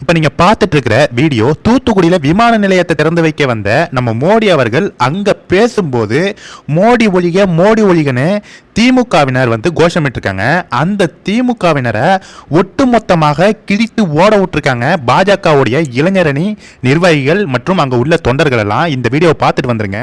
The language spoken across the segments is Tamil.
இப்ப நீங்க பார்த்துட்டு இருக்கிற வீடியோ தூத்துக்குடியில விமான நிலையத்தை திறந்து வைக்க வந்த நம்ம மோடி அவர்கள் அங்க பேசும்போது மோடி ஒழிக மோடி ஒழிகன்னு திமுகவினர் வந்து கோஷமிட்டிருக்காங்க அந்த திமுகவினரை ஒட்டுமொத்தமாக கிழித்து ஓட விட்டுருக்காங்க பாஜகவுடைய இளைஞரணி நிர்வாகிகள் மற்றும் அங்கே உள்ள தொண்டர்கள் எல்லாம். இந்த வீடியோவை பார்த்துட்டு வந்துருங்க.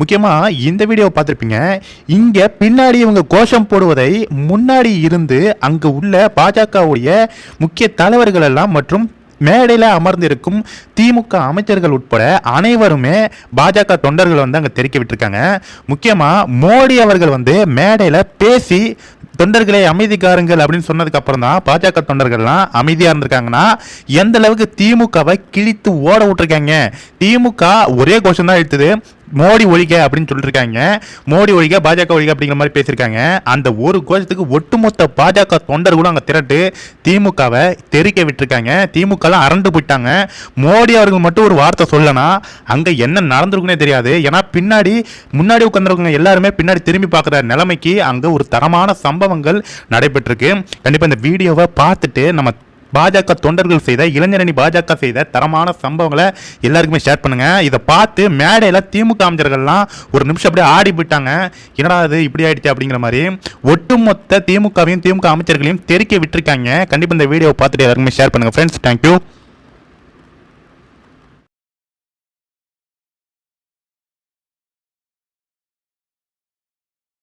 முக்கியமாக இந்த வீடியோவை பார்த்துருப்பீங்க. இங்கே பின்னாடி இவங்க கோஷம் போடுவதை முன்னாடி இருந்து அங்கே உள்ள பாஜகவுடைய முக்கிய தலைவர்கள் எல்லாம் மற்றும் மேடையில் அமர்ந்திருக்கும் திமுக அமைச்சர்கள் உட்பட அனைவருமே பாஜக தொண்டர்கள் வந்து அங்கே தெரிவிக்க விட்டுருக்காங்க. முக்கியமாக மோடி அவர்கள் வந்து மேடையில் பேசி தொண்டர்களை அமைதிக்காருங்கள் அப்படின்னு சொன்னதுக்கு அப்புறம் தான் பாஜக தொண்டர்கள்லாம் அமைதியாக இருந்திருக்காங்கன்னா எந்த அளவுக்கு திமுகவை கிழித்து ஓட விட்டுருக்காங்க. திமுக ஒரே கோஷம் தான் எடுத்தது மோடி ஒழிக அப்படின்னு சொல்லியிருக்காங்க மோடி ஒழிக பாஜக ஒழிக அப்படிங்கிற மாதிரி பேசியிருக்காங்க. அந்த ஒரு கோஷத்துக்கு ஒட்டுமொத்த பாஜக தொண்டர்களும் அங்கே திரட்டு திமுகவை தெரிக்க விட்டுருக்காங்க. திமுகலாம் அரண்டு போயிட்டாங்க. மோடி அவர்கள் மட்டும் ஒரு வார்த்தை சொல்லனா அங்கே என்ன நடந்துருக்குனே தெரியாது. ஏன்னா பின்னாடி முன்னாடி உட்காந்துருக்கவங்க எல்லாருமே பின்னாடி திரும்பி பார்க்குற நிலைமைக்கு அங்கே ஒரு தரமான சம்பவங்கள் நடைபெற்றிருக்கு. கண்டிப்பாக இந்த வீடியோவை பார்த்துட்டு நம்ம பாஜக தொண்டர்கள் செய்த இளைஞரணி பாஜக செய்த தரமான சம்பவங்களை எல்லாருக்குமே ஷேர் பண்ணுங்க. இதை பார்த்து மேடையில் திமுக அமைச்சர்கள்லாம் ஒரு நிமிஷம் அப்படியே ஆடி போயிட்டாங்க. என்னடா அது இப்படி ஆயிடுச்சு அப்படிங்கிற மாதிரி ஒட்டுமொத்த திமுகவையும் திமுக அமைச்சர்களையும் தெரிக்க விட்டுருக்காங்க. கண்டிப்பாக இந்த வீடியோ பார்த்துட்டு எல்லாருக்குமே ஷேர் பண்ணுங்க. Friends thank you